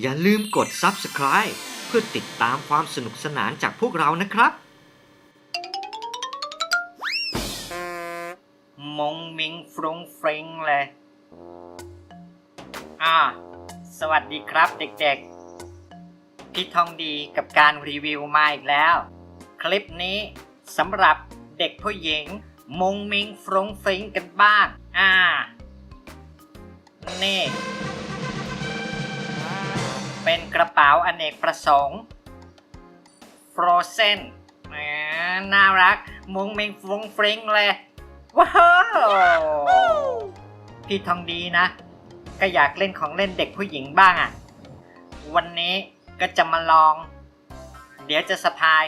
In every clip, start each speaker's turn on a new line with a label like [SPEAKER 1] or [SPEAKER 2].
[SPEAKER 1] อย่าลืมกด Subscribe เพื่อติดตามความสนุกสนานจากพวกเรานะครับ
[SPEAKER 2] มงมิงฟรุงฟริงเลย อ่า สวัสดีครับเด็กๆ พี่ทองดีกับการรีวิวมาอีกแล้ว คลิปนี้สำหรับเด็กผู้หญิง มงมิงฟรุงฟริงกันบ้าง อ่า นี่ เป็นกระเป๋าอเนกประสงค์ Frozen น่ารัก มุงมิงฟุงฟริงเลย ว้าวพี่ทองดีนะ ก็อยากเล่นของเล่นเด็กผู้หญิงบ้างอะ่ะ วันนี้ก็จะมาลอง เดี๋ยวจะสะพาย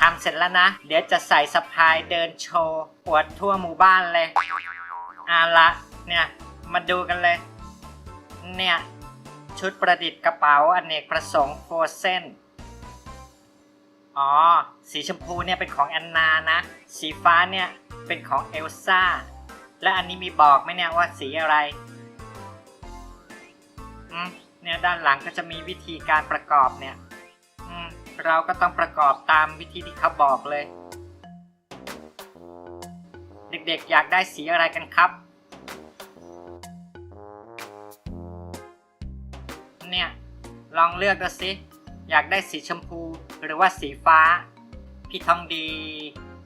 [SPEAKER 2] ทำเสร็จแล้วนะ เดี๋ยวจะใส่สะพายเดินโชว์อวดทั่วหมู่บ้านเลยอาละเนี่ย มาดูกันเลย เนี่ย ชุดประดิษฐ์กระเป๋าอเนกประสงค์โฟเซนอ๋อ สีชมพูเนี่ยเป็นของแอนนานะ สีฟ้าเนี่ยเป็นของเอลซ่า และอันนี้มีบอกไหมเนี่ยว่าสีอะไร อืม เนี่ยด้านหลังก็จะมีวิธีการประกอบเนี่ย อืม เราก็ต้องประกอบตามวิธีที่เขาบอกเลย เด็กๆอยากได้สีอะไรกันครับ ลองเลือกดูสิอยากได้สีชมพูหรือว่าสีฟ้า พี่ทองดี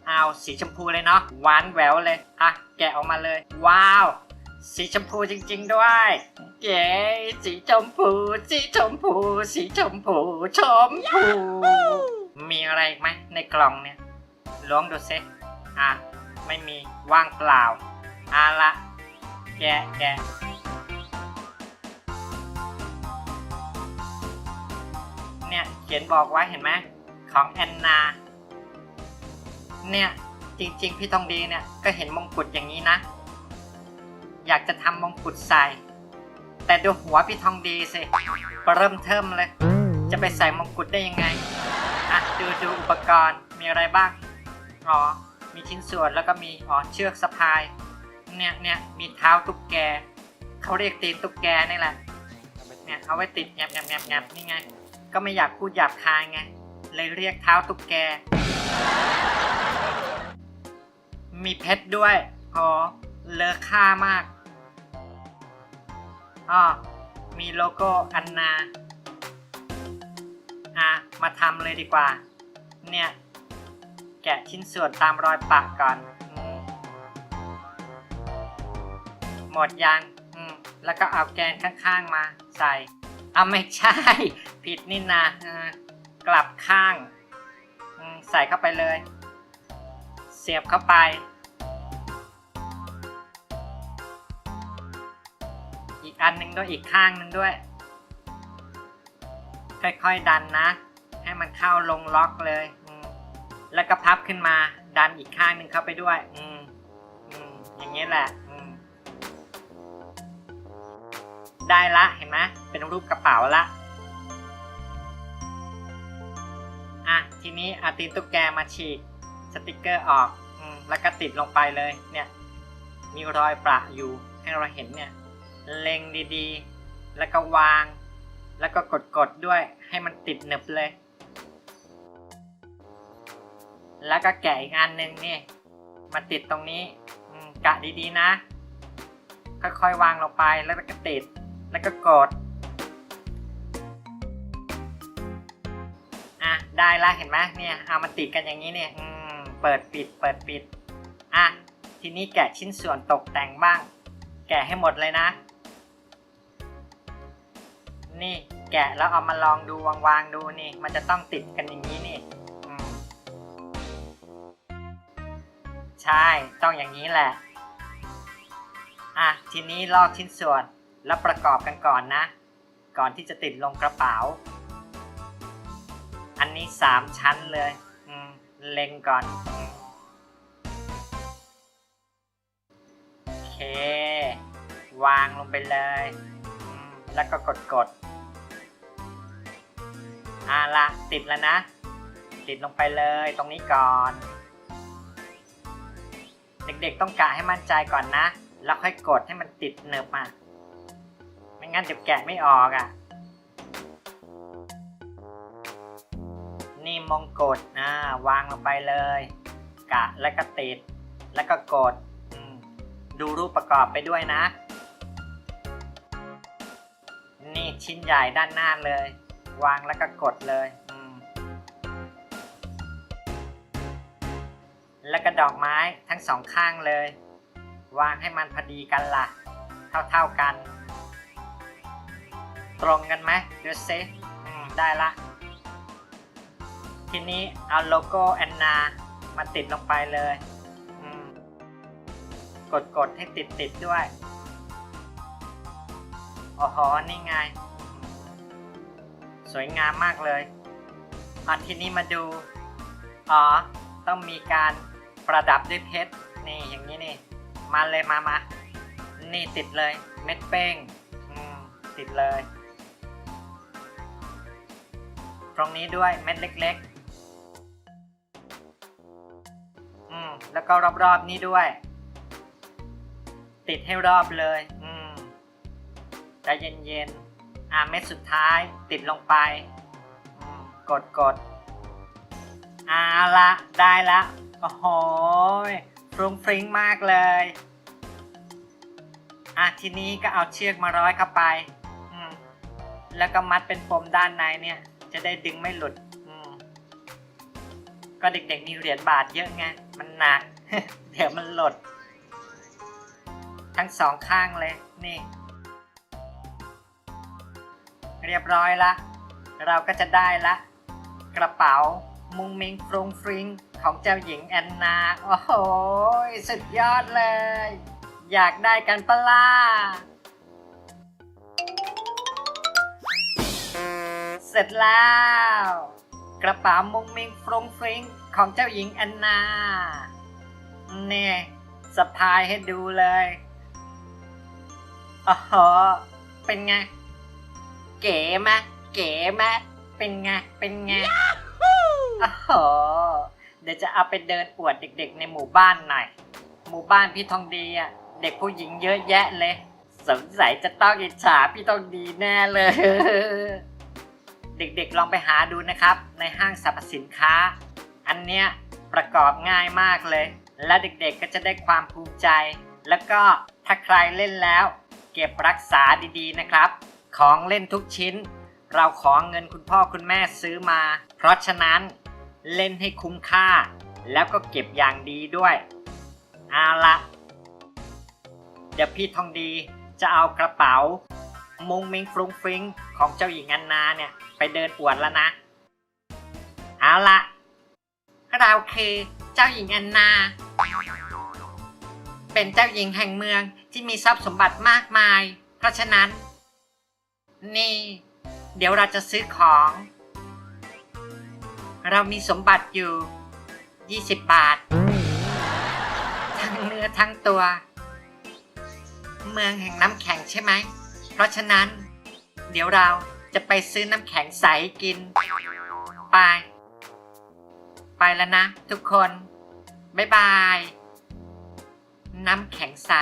[SPEAKER 2] เอาสีชมพูเลยเนาะหวานแหววเลยอะแกะออกมาเลย ว้าว สีชมพูจริง ๆ ด้วยเย้สีชมพู สีชมพู สีชมพูชมพู มีอะไรอีกไหมในกล่องเนี่ยล้วงดูซิอะไม่มีว่างเปล่าเอาละแกะแกะ เนี่ยเขียนบอกไว้เห็นไหมของแอนนา เนี่ยจริงๆ พี่ทองดีเนี่ยก็เห็นมงกุฎอย่างนี้นะ อยากจะทำมงกุฎใส่ แต่ดูหัวพี่ทองดีสิเริ่มเทิมเลย จะไปใส่มงกุฎได้ยังไงอะดูดูอุปกรณ์มีอะไรบ้างอ๋อมีชิ้นส่วนแล้วก็มีอ๋อเชือกสะพาย เนี่ยเนี่ยมีเท้าตุ๊กแกเขาเรียกตีนตุ๊กแกนี่แหละเนี่ยเอาไว้ติดแงบแงบแงบแงบนี่ไง ก็ไม่อยากพูดหยาบคายไง เลยเรียกเท้าตุ๊กแก มีเพชรด้วยอ๋อเลอค่ามากอ๋อมีโลโก้อันนา อะ มาทำเลยดีกว่า เนี่ย แกะชิ้นส่วนตามรอยปะก่อนอหมดยัง อืม แล้วก็เอาแกนข้างๆมาใส่ เอาไม่ใช่ ผิดนี่นะกลับข้าง ใส่เข้าไปเลย เสียบเข้าไป อีกอันหนึ่งด้วยอีกข้างหนึ่งด้วย ค่อยๆดันนะ ให้มันเข้าลงล็อกเลย แล้วก็พับขึ้นมา ดันอีกข้างหนึ่งเข้าไปด้วยออืมอย่างนี้แหละ ได้ละเห็นไหมเป็นรูปกระเป๋าละอะทีนี้อาตีนตุ๊กแกมาฉีกสติกเกอร์ออกอแล้วก็ติดลงไปเลยเนี่ยมีรอยประอยู่ให้เราเห็นเนี่ยเล็งดีๆ แล้วก็วาง แล้วก็กดๆด้วยให้มันติดหนึบเลย แล้วก็แกะอีกอันหนึ่งนี่มาติดตรงนี้กะดีๆนะ ค่อยๆวางลงไปแล้วก็ติด แล้วก็กด อะ ได้ละเห็นไหมเนี่ย เอามาติดกันอย่างนี้เนี่ย อืม เปิดปิด เปิดปิด อะ ทีนี้แกะชิ้นส่วนตกแต่งบ้าง แกะให้หมดเลยนะ นี่ แกะแล้วเอามาลองดูวางๆดูนี่ มันจะต้องติดกันอย่างนี้นี่ใช่ ต้องอย่างนี้แหละ อะ ทีนี้ลอกชิ้นส่วน แล้วประกอบกันก่อนนะ ก่อนที่จะติดลงกระเป๋า อันนี้สามชั้นเลยเล็งก่อนโอเค วางลงไปเลย แล้วก็กดกดอ่าละติดแล้วนะ ติดลงไปเลยตรงนี้ก่อน เด็กๆต้องกะให้มั่นใจก่อนนะ แล้วค่อยกดให้มันติดเนิบมา งั้นเดี๋ยวแกะไม่ออกอะ่ะ นี่มงกุฎนะวางลงไปเลย กะแล้วก็ติด แล้วก็กด ดูรูปประกอบไปด้วยนะ นี่ชิ้นใหญ่ด้านหน้าเลย วางแล้วก็กดเลย แล้วก็ดอกไม้ทั้งสองข้างเลย วางให้มันพอดีกันล่ะ เท่าๆกัน ตรงกันไหมดูซิอืมได้ละ ทีนี้เอาโลโก้แอนนามาติดลงไปเลยอืมกดกดให้ติดติดด้วยโอ้โหนี่ไง สวยงามมากเลยอะทีนี้มาดู อ๋อ ต้องมีการประดับด้วยเพชร นี่อย่างนี้นี่ มาเลยมามา นี่ติดเลย เม็ดเป้ง อืม ติดเลย รงนี้ด้วยเม็ดเล็กๆ อืม แล้วก็รอบๆนี้ด้วย ติดให้รอบเลย อืมใจเย็นๆ อ่าเม็ดสุดท้ายติดลงไป อืม กดกดเอาละได้ละ โอ้โหฟรุ้งฟริ้งมากเลยอะทีนี้ก็เอาเชือกมาร้อยเข้าไปอืมแล้วก็มัดเป็นปมด้านในเนี่ย จะได้ดึงไม่หลุดก็เด็กๆมีเหรียญบาทเยอะไง มันหนัก เดี๋ยวมันหลดทั้งสองข้างเลย นี่ เรียบร้อยละ เราก็จะได้ละ กระเป๋ามุงมิงฟรุงฟริงของเจ้าหญิงแอนนา โอ้โห สุดยอดเลย อยากได้กันปะล่ะ เสร็จแล้ว กระเป๋ามุงมิงฟรุงฟริงของเจ้าหญิงแอนนา เนี่ยสะพายให้ดูเลยโอ้โหเป็นไง เก๋ไหมเก๋ไหมเป็นไง เป็นไงโอ้โหเดี๋ยวจะเอาไปเดินอวดเด็กๆ ในหมู่บ้านหน่อย หมู่บ้านพี่ทองดีอะ เด็กผู้หญิงเยอะแยะเลย สงสัยจะต้องอิจฉาพี่ทองดีแน่เลย เด็กๆลองไปหาดูนะครับ ในห้างสรรพสินค้า อันเนี้ยประกอบง่ายมากเลย และเด็กๆก็จะได้ความภูมิใจ แล้วก็ถ้าใครเล่นแล้ว เก็บรักษาดีๆนะครับ ของเล่นทุกชิ้น เราขอเงินคุณพ่อคุณแม่ซื้อมา เพราะฉะนั้นเล่นให้คุ้มค่า แล้วก็เก็บอย่างดีด้วยเอาละเดี๋ยวพี่ทองดีจะเอากระเป๋า มุงมิงฟรุงฟริงของเจ้าหญิงอันนาเนี่ย ไปเดินอวดแล้วนะ เอาละเราคือเจ้าหญิงอันนา เป็นเจ้าหญิงแห่งเมืองที่มีทรัพย์สมบัติมากมาย เพราะฉะนั้น นี่ เดี๋ยวเราจะซื้อของ เรามีสมบัติอยู่ 20 บาท ทั้งเนื้อทั้งตัว เมืองแห่งน้ำแข็งใช่ไหม เพราะฉะนั้น เดี๋ยวเราจะไปซื้อน้ำแข็งใสกิน ไป ไปแล้วนะ ทุกคน บ๊ายบาย น้ำแข็งใส